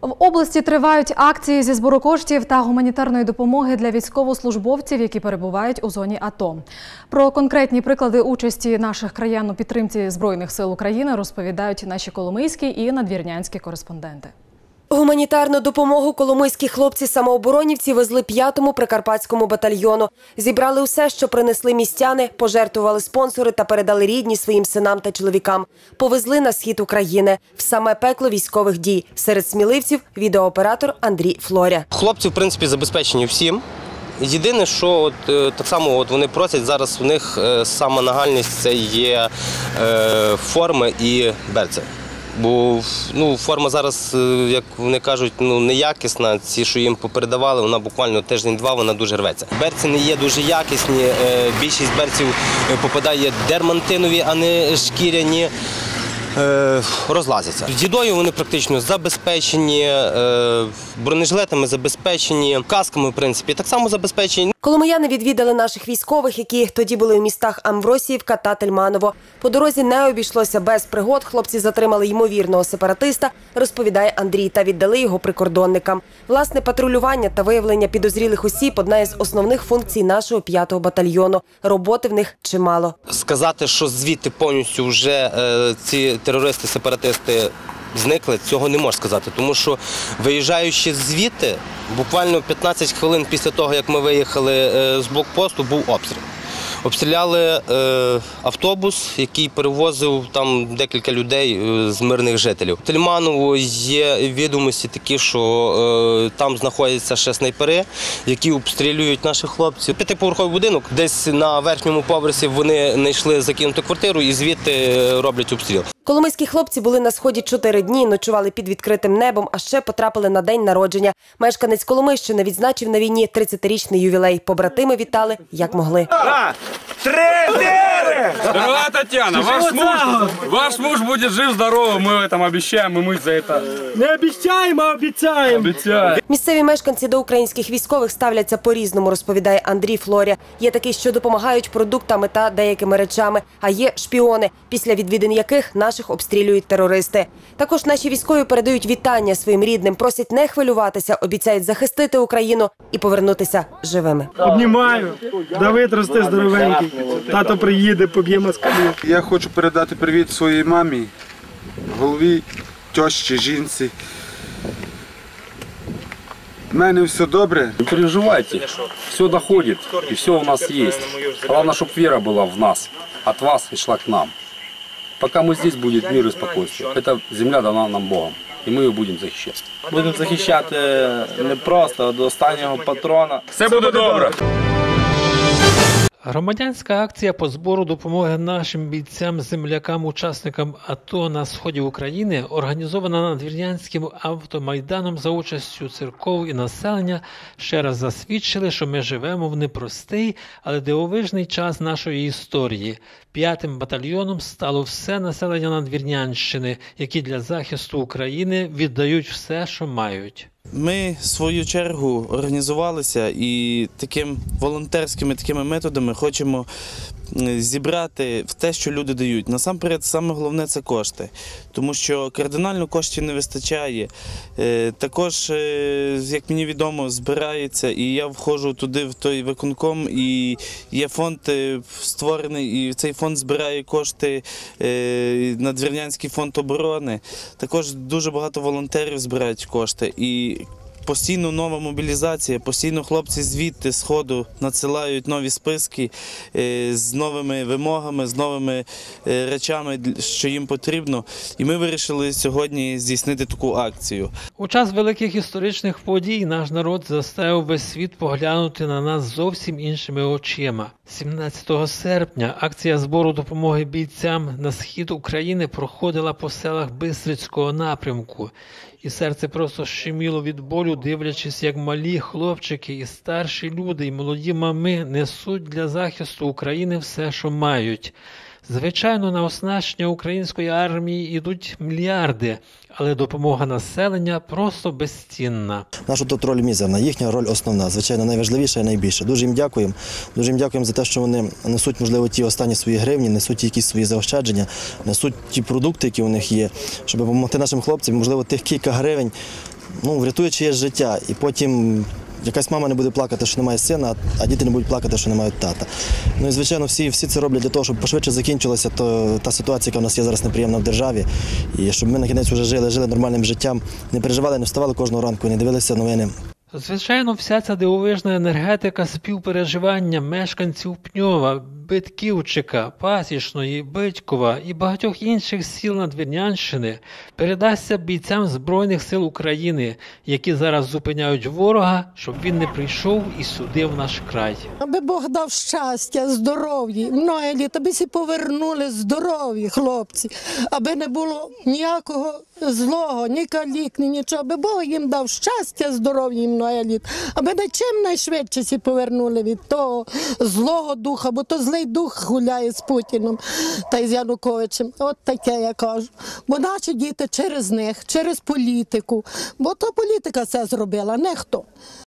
В області тривають акції зі збору коштів та гуманітарної допомоги для військовослужбовців, які перебувають у зоні АТО. Про конкретні приклади участі наших краян у підтримці збройних сил України розповідають наші коломийські і надвірнянські кореспонденти. Гуманітарну допомогу коломийські хлопці-самооборонівці везли п'ятому прикарпатському батальйону. Зібрали усе, що принесли містяни, пожертвували спонсори та передали рідні своїм синам та чоловікам. Повезли на схід України в саме пекло військових дій. Серед сміливців відеооператор Андрій Флоря. Хлопці, в принципі, забезпечені всім. Єдине, що от, е, так само от вони просять, зараз у них е, сама нагальність це є е, форми і берці. Бо ну, форма зараз, е, як вони кажуть, ну, неякісна. Ці, що їм попередавали, вона буквально тиждень-два вона дуже рветься. Берці не є дуже якісні. е, Більшість берців е, попадає дермантинові, а не шкіряні. Розлазяться. З їдою вони практично забезпечені, бронежилетами забезпечені, касками, в принципі, так само забезпечені. Коломияни відвідали наших військових, які тоді були у містах Амвросіївка та Тельманово. По дорозі не обійшлося без пригод. Хлопці затримали ймовірного сепаратиста, розповідає Андрій, та віддали його прикордонникам. Власне, патрулювання та виявлення підозрілих осіб одна із основних функцій нашого п'ятого батальйону. Роботи в них чимало. Сказати, що звідти повністю вже е, ці терористи-сепаратисти зникли, цього не можна сказати. Тому що виїжджаючи звідти, буквально 15 хвилин після того, як ми виїхали е, з блокпосту, був обстріл. Обстріляли е, автобус, який перевозив там декілька людей е, з мирних жителів. Тельманово є відомості такі, що е, там знаходяться ще снайпери, які обстрілюють наших хлопців. П'ятиповерховий будинок, десь на верхньому поверсі вони знайшли закинуту квартиру і звідти е, роблять обстріл. Коломийські хлопці були на сході чотири дні, ночували під відкритим небом, а ще потрапили на день народження. Мешканець Коломийщини відзначив на війні 30-річний ювілей. Побратими вітали як могли. Дорогая Татьяна, ваш муж, ваш муж будет жив, здоровый, мы этом обещаем, и мы за это Не обіцяємо, а обіцяємо. обещаем. Місцеві мешканці до українських військових ставляться по-різному, розповідає Андрій Флоря. Є такі, що допомагають продуктами та деякими речами, а є шпіони, після відвідин яких наших обстрілюють терористи. Також наші військові передають вітання своїм рідним, просять не хвилюватися, обіцяють захистити Україну і повернутися живими. Обнімаю. Давид росте здоровенький. Тато приїде, поб'є москалів. Я хочу передати привіт своїй мамі, голові, тьощі, жінці. У мене все добре. Не переживайте, все доходит, и все у нас есть. Главное, чтобы вера была в нас, от вас и шла к нам. Пока мы здесь, будет мир и спокойствие. Эта земля дана нам Богом, и мы ее будем защищать. Будемо захищати не просто а до останнього патрона. Все буде добре. Громадянська акція по збору допомоги нашим бійцям, землякам, учасникам АТО на сході України, організована надвірнянським автомайданом за участю церков і населення, ще раз засвідчили, що ми живемо в непростий, але дивовижний час нашої історії. П'ятим батальйоном стало все населення Надвірнянщини, які для захисту України віддають все, що мають. Ми в свою чергу організувалися і таким волонтерськими такими методами хочемо зібрати в те, що люди дають. Насамперед, саме головне це кошти, тому що кардинально коштів не вистачає. Е, Також, е, як мені відомо, збирається, і я входжу туди в той виконком, і є фонд е, створений, і цей фонд збирає кошти е, Надвірнянський фонд оборони. Також дуже багато волонтерів збирають кошти. І Постійно нова мобілізація, постійно хлопці звідти з ходу надсилають нові списки е, з новими вимогами, з новими е, речами, що їм потрібно. І ми вирішили сьогодні здійснити таку акцію. У час великих історичних подій наш народ заставив весь світ поглянути на нас зовсім іншими очима. 17 серпня акція збору допомоги бійцям на схід України проходила по селах Бистрицького напрямку, і серце просто щеміло від болю, дивлячись, як малі хлопчики і старші люди, і молоді мами несуть для захисту України все, що мають. Звичайно, на оснащення української армії йдуть мільярди, але допомога населення просто безцінна. Наша тут роль мізерна, їхня роль основна, звичайно, найважливіша і найбільша. Дуже їм дякуємо. Дуже їм дякуємо за те, що вони несуть, можливо, ті останні свої гривні, несуть якісь свої заощадження, несуть ті продукти, які у них є, щоб допомогти нашим хлопцям, можливо, тих кілька гривень. ну, врятує чиєсь життя. І потім якась мама не буде плакати, що немає сина, а діти не будуть плакати, що не мають тата. Ну і звичайно, всі, всі це роблять для того, щоб пошвидше закінчилася то, та ситуація, яка в нас є зараз неприємна в державі. І щоб ми на кінець вже жили, жили нормальним життям, не переживали, не вставали кожного ранку, не дивилися новини. Звичайно, вся ця дивовижна енергетика співпереживання мешканців Пньова, Битківчика, Пасічної, Бичкова і багатьох інших сіл Надвірнянщини передасться бійцям Збройних сил України, які зараз зупиняють ворога, щоб він не прийшов і судив наш край. Аби Бог дав щастя, здоров'я, многе літ, аби всі повернули здорові хлопці, аби не було ніякого злого, ні калік, ні нічого, аби Бог їм дав щастя, здоров'я і многе літ, аби на чим найшвидше всі повернули від того злого духа, бо то злий дух гуляє з Путіном та з Януковичем. От таке я кажу. Бо наші діти через них, через політику, бо то політика це зробила, не хто.